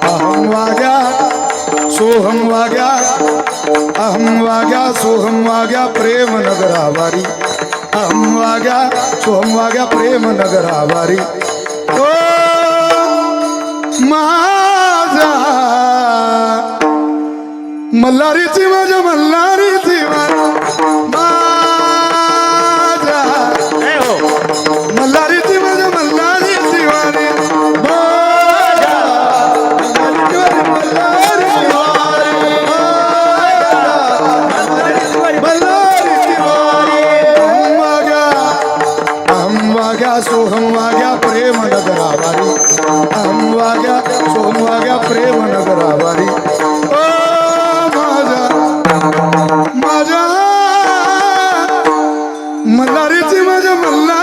अहं वाग्या सोहम वाग्या अहम वाग्या सोहम वाग्या प्रेम नगरावारी अहम वाग्या सोहम वाग्या प्रेम नगरावारी ओ माझा मल्हारीची माझ्या मल्हारीची वाग्या सोहम वाग्या प्रेम नगरावारी. अहम वाग्या सोहम वाग्या प्रेम नगरावारी. ओ माझा माझ्या मल्हारीची माझ्या मल्हार